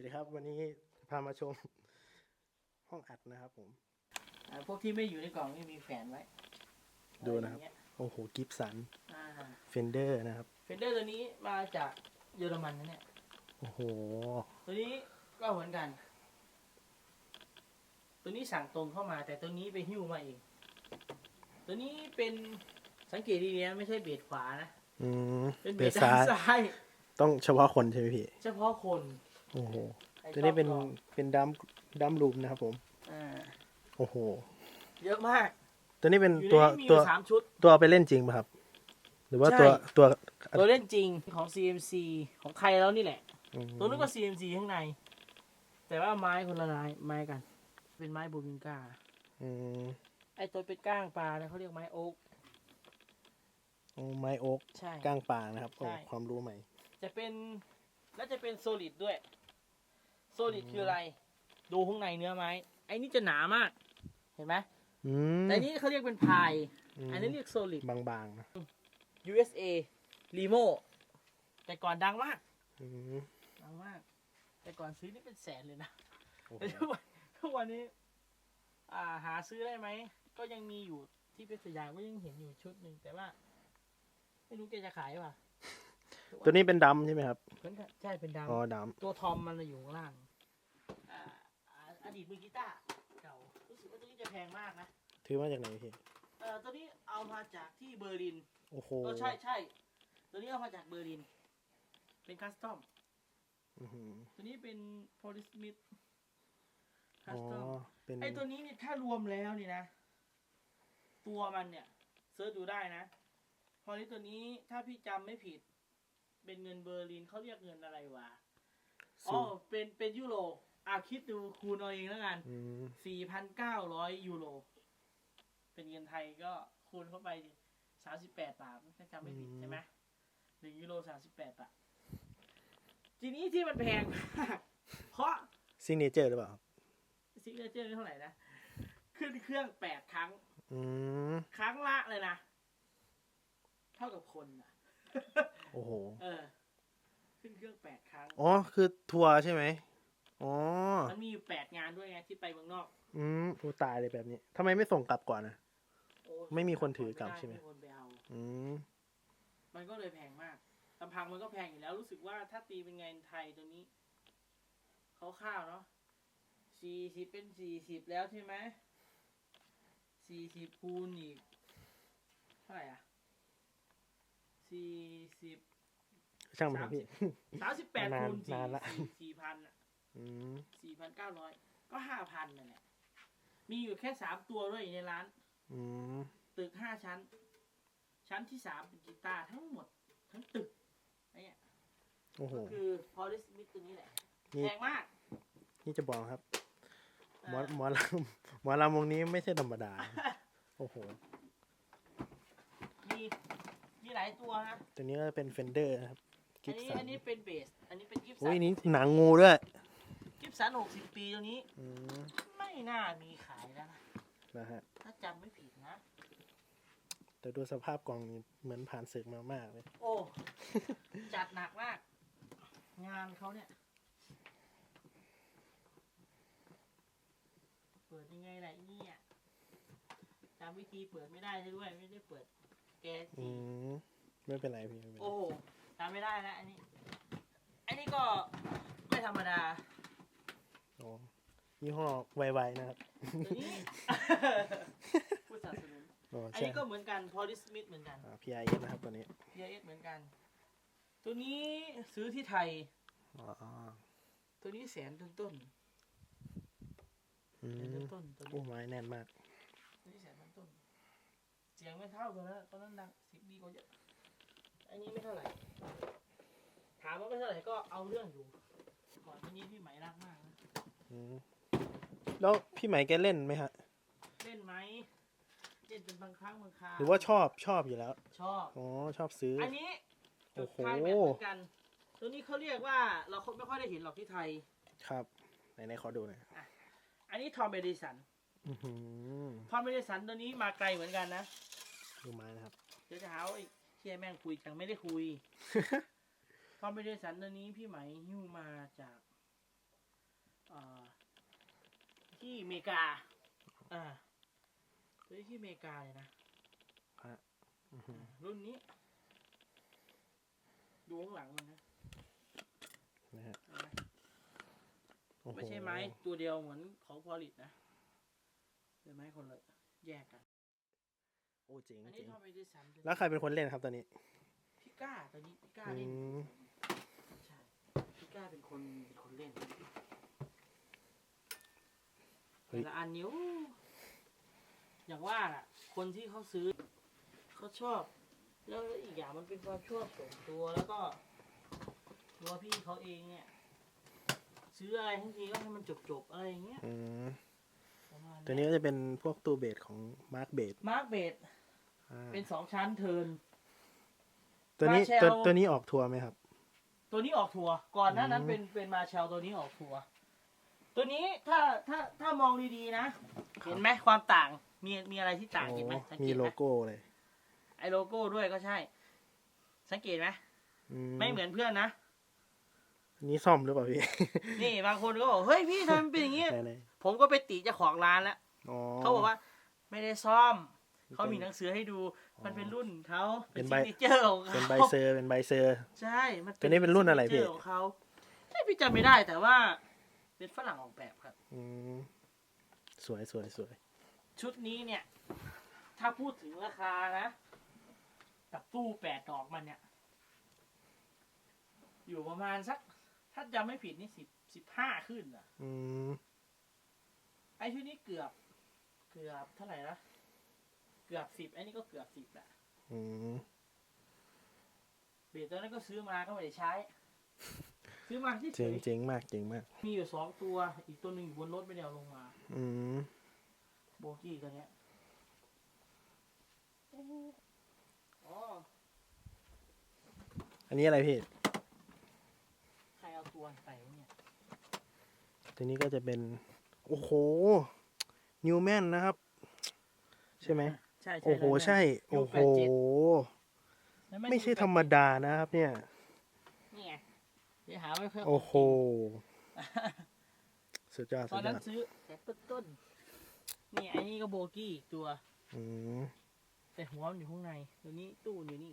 วัสดีครับ วันนี้พามาชม ห้องอัดนะครับผมอ่าพวกที่ไม่อยู่ในกล่องนี่มีแฝนไว้ดูนะครับอไอย่างเงี้ยโอ้โหกิฟสันอ่าเฟนเดอร์นะครับเฟนเดอร์ตัวนี้มาจากเยอรมันนะเนี่ย โอ้โห ตัวนี้ก็เหมือนกัน ตัวนี้สั่งตรงเข้ามา แต่ตัวนี้ไปหิ้วมาเอง ตัวนี้เป็นสังเกตดีๆนะไม่ใช่เบสขวานะ อืมเป็นเบเบสสด้าซ้านยซ้าย ต้องเฉพาะคนใช่ไหมพี่ เฉพาะคน โอ้โหไอ้ตัวนี้เป็นรอบเป็นดัมดัมลูมนะครับผมๆอ่าโอ้โห เยอะมากตัวนี้เป็นอยู่ตัวในนี้มีอตัวยู่สามชุด ตัวเอาไปเล่นจริงป่ะครับ หรือว่าใช่ ตัวตัวตัวเล่นจริงของ CMC ของใครแล้วนี่แหละ อืมตัวนึกว่า CMC ข้างใน แต่ว่าไม้คนละลายไม้กัน เป็นไม้บูบิงกาอืมไอตัวเป็นก้างปลาเนี่ยเขาเรียกไม้โอ๊กโอ้ไม้โอ๊กใช่ ก้างป่านะครับโอ้ใช่ ความรู้ใหม่จะเป็นแล้วจะเป็นโซลิดด้วยโซ ลิดคืออะไร ดูข้างในเนื้อไม้ ไอ้นี่จะหนามาก เห็นไหมอืมแต่อันนี้เขาเรียกเป็นพายมอันนี้เรียกโซลิด บางๆนะ USA Limo แต่ก่อนดังมาก อืมดังมาก แต่ก่อนซื้อนี่เป็นแสนเลยนะ โอ้โหแต่ทุกวันทุกวันนี้ อ่าหาซื้อได้ไหม ก็ยังมีอยู่ที่เพชรสยามก็ยังเห็นอยู่ชุดหนึ่งแต่ว่า ไม่รู้แกจะขายป่ะตัวนี้เป็นดัมใช่ไหมครับเหมือนกันใช่เป็นดาว อ๋อดัมตัวทอมมันน่ะอยู่ข้างล่างอ่า อ่าอดีตมือกีตาร์เก่ารู้สึกว่าตัวนี้จะแพงมากนะถือมาจากไหนพี่เอ่อตัวนี้เอามาจากที่เบอร์ลินโอ้โหก็ใช่ใช่ตัวนี้เอามาจากเบอร์ลิน เป็นคัสตอมอื้อหือตัวนี้เป็นพอลิสมิธคัอ๋อสตอม เป็นไอตัวนี้เนี่ยถ้ารวมแล้วนี่นะ ตัวมันเนี่ยเซิร์ชดูได้นะพอลิสตัวนี้ถ้าพี่จำไม่ผิด เป็นเงินเบอร์ลินเขาเรียกเงินอะไรวะอ๋สูอเป็นเป็นยูโร อะคิดดูคูณเอาเองแล้วกันอืม4,900ยูโร เป็นเงินไทยก็คูณเข้าไปดิ38บาทถ้าจำไม่ผิดใช่ไหมหนึ่งยูโร38บาททีนี้ที่มันแพงมากเพราะ ซิงเนเจอร์หรือเปล่าครับซิกเนเจอร์เท่าไหร่นะ ขึ้นเครื่อง8ครั้ง อืมครั้งละเลยนะ เท่ากับคนนะโอ้โห เออ ขึ้นเครื่อง8ครั้ง อ๋อ คือทัวร์ใช่ไหม อ๋อ มันมีอยู่8งานด้วยไงที่ไปเมืองนอก อืมอูตายเลยแบบนี้ทำไมไม่ส่งกลับก่อนนะ โอ้ไม่มีคนถือกลับใช่ไหมมีคนไปเอาอืม มันก็เลยแพงมากลำพังมันก็แพงอยู่แล้วรู้สึกว่าถ้าตีเป็นเงินไทยตัวนี้เขาข้าวๆเนาะสี่สิบเป็นสี่สิบแล้วใช่ไหมสี่สิบคูณอีกเท่าไหร่อะสี่สิบ ช่างมันเถอะพี่ สามสิบแปดนานคูณสี่นานละ สี่สี่พันอะ อืมสี่พันเก้าร้อยก็ห้าพันนั่นแหละมีอยู่แค่สามตัวด้วยในร้าน อืมตึกห้าชั้น ชั้นที่สามเป็นกีตาร์ทั้งหมด ทั้งตึกไอ้เนี่ยโอ้โห ก็คือพอลิสมิธตัวนี้แหละนี่ แพงมากนี่จะบอกครับหมออ่าหมอลำหมอลำวงนี้ไม่ใช่ธรรมดา โอ้โห มีมีหลายตัวนะตัวนี้ก็เป็นเฟนเดอร์นะครับกิอันฟนี้สันอันนี้เป็นเบส อันนี้เป็นกิฟสัโอ้ยนนี่หนังงูด้วย กิฟสันหกสิบปีตัวนี้ อืมไม่น่ามีขายแล้วนะ นะฮะ ถ้าจำไม่ผิดนะ แต่ดูสภาพกล่องนี่เหมือนผ่านศึกมามากเลย โอ้ จัดหนักมาก งานเขาเนี่ย เปิดยังไงล่ะไอ้เนี่ยจำวิธีเปิดไม่ได้ซะด้วย ไม่ได้เปิด แกอืสีมไม่เป็นไรพี่ไม่เป็นไรโอ้โหจำไม่ได้แล้วอันนี้ อันนี้ก็ไม่ธรรมดา โอ้ ยี่ห้อไวๆนะครับตัวนี้ ผู้สนับสนุนโอ้อันใช่นี้ก็เหมือนกันพอลิสมิธเหมือนกัน พีไอเอสนะครับตัวนี้ PIS เหมือนกัน ตัวนี้ซื้อที่ไทย อ๋อตัวนี้แสนต้นต้นอืๆแสนมต้นต้นตัวโอ้นี้ไม้แน่นมากตัวนี้แสนต้นต้นๆเสียงไม่เท่าตัวนั้นตัวนั้นดังเสียงดีกว่าเยอะ อันนี้ไม่เท่าไหร่ ถามว่าไม่เท่าไหร่ก็เอาเรื่องอยู่ ก่อนตัวนี้พี่ไหมรักมากนะ อืม แล้วพี่ไหมแกเล่นไหมฮะ เล่นไหมเล่นเป็นบางครั้งบางคราวหรือว่าชอบชอบอยู่แล้ว ชอบ อ๋อชอบซื้อออันนี้โอ้จุดโหคลายแมทเหมือนกัน ตัวนี้เขาเรียกว่าเราไม่ค่อยได้เห็นหรอกที่ไทย ครับไหนๆขอดูหน่อยอันนี้ทอมเบดิสัน อื้อหือทอมเบดิสันตัวนี้มาไกลเหมือนกันนะ ดูไม้นะครับ เดี๋ยวจะหาว่าไอ้เชี่ยแม่งคุยจังไม่ได้คุย ทอมเบดิสันตัวนี้พี่ไหมหิ้วมาจาก อ่า ที่อเมริกา อ่าซื้อที่อเมริกาเลยนะอื้อหือรุ่นนี้ ดูข้างหลังมันนะนะฮะเห็นไหมโอ้โหไม่ใช่ไม้ตัวเดียวเหมือนของพอลิตนะเป็นไม้คนละแยกกัน โอ้เจ๋งอันเจ๋นี้งทอมเอดิสันแล้วใครเป็นคนเล่นครับตอนนี้พี่ก้าตอนนี้พี่ก้าอืเล่นมใช่พี่ก้าเป็นคนเป็นคนเล่น เฮ้ย แต่ละอันนิ้วอย่างว่าน่ะ คนที่เขาซื้อเขาชอบ แล้วอีกอย่างมันเป็นความชอบส่วนตัวแล้วก็ ตัวพี่เขาเองเนี่ย ซื้ออะไรทั้งทีก็ให้มันจบๆอะไรอย่างเงี้ยอืมประมาณตัวนี้ก็จะเป็นพวกตู้เบสของมาร์คเบสมาร์กเบดเป็นสองชั้นเทิร์น ตัวนี้มาเชลตัวตัวนี้ออกทัวร์ไหมครับ ตัวนี้ออกทัวร์ก่อนหน้านั้นอืม เป็นเป็นมาเชลตัวนี้ออกทัวร์ ตัวนี้ถ้าถ้าถ้ามองดีๆนะ เห็นไหมความต่างมีมีอะไรที่ต่างโอ้เห็นไหมสังมีเกตไหโลมโก้เลย ไอโลโก้ด้วยก็ใช่ สังเกตไหมอืไม่เหมือนเพื่อนนะ อันนี้ซ่อมหรือเปล่าพี่ นี่บางคนก็บอกเฮ้ยพี่ทำไมมันเป็นอย่างงี้ ไหนผมก็ไปติเจ้าของร้านแล้วๆอ๋อ เขาบอกว่า ไม่ได้ซ่อม เขามีหนังสือให้ดู มันเป็นรุ่นเขาเป็นเป็นใบ ซิกเนเจอร์ของเขาเป็นใบเซอร์เป็นใบเซอร์ ใช่ มันตัวนี้เป็นรุ่นอะไรพี่ ซิกเจของเขาเอ้ยพี่จำไม่ได้แต่ว่า เป็นฝรั่งออกแบบครับ อืมสวยสวยสวยชุดนี้เนี่ย ถ้าพูดถึงราคานะ กับตู้แปดดอกมันเนี่ย อยู่ประมาณสัก ถ้าจำไม่ผิดนี่สิบสิบห้าขึ้นอะ อืมไอชุดนี้เกือบ เกือบเท่าไหร่นะเกือบสิบไอ้นี่ก็เกือบสิบแหละอืมเบสตัวนั้นก็ซื้อมาก็ไม่ได้ใช้ ซื้อมาที่เจ๋งเจ๋งมากเจ๋งมาก มีอยู่สองตัว อีกตัวหนึ่งอยู่บนรถไม่ได้เอาลงมา อืมโบกี้ตัวเนี้ยอ๋ออันนี้อะไรพี่ ใครเอาตัวไปวะเนี่ยตัวนี้ก็จะเป็น โอ้โห นิวแมนนะครับ ใช่ไหม ใช่ใช่โอ้โหเลยนะใช่ โอ้โหแล้วไม่ใช่ธรรมดานะครับเนี่ยนี่ไง เดี๋ยวหาไม่เพิ่มโอ้โห สุดยอดตสุอนดยนั้อนดซื้อแต่ต้นต้นๆนี่ไอ้นี่ก็โบกี้อีกตัว อืมแต่หัวมันอยู่ข้างในตัวนี้ตู้มันอยู่นี่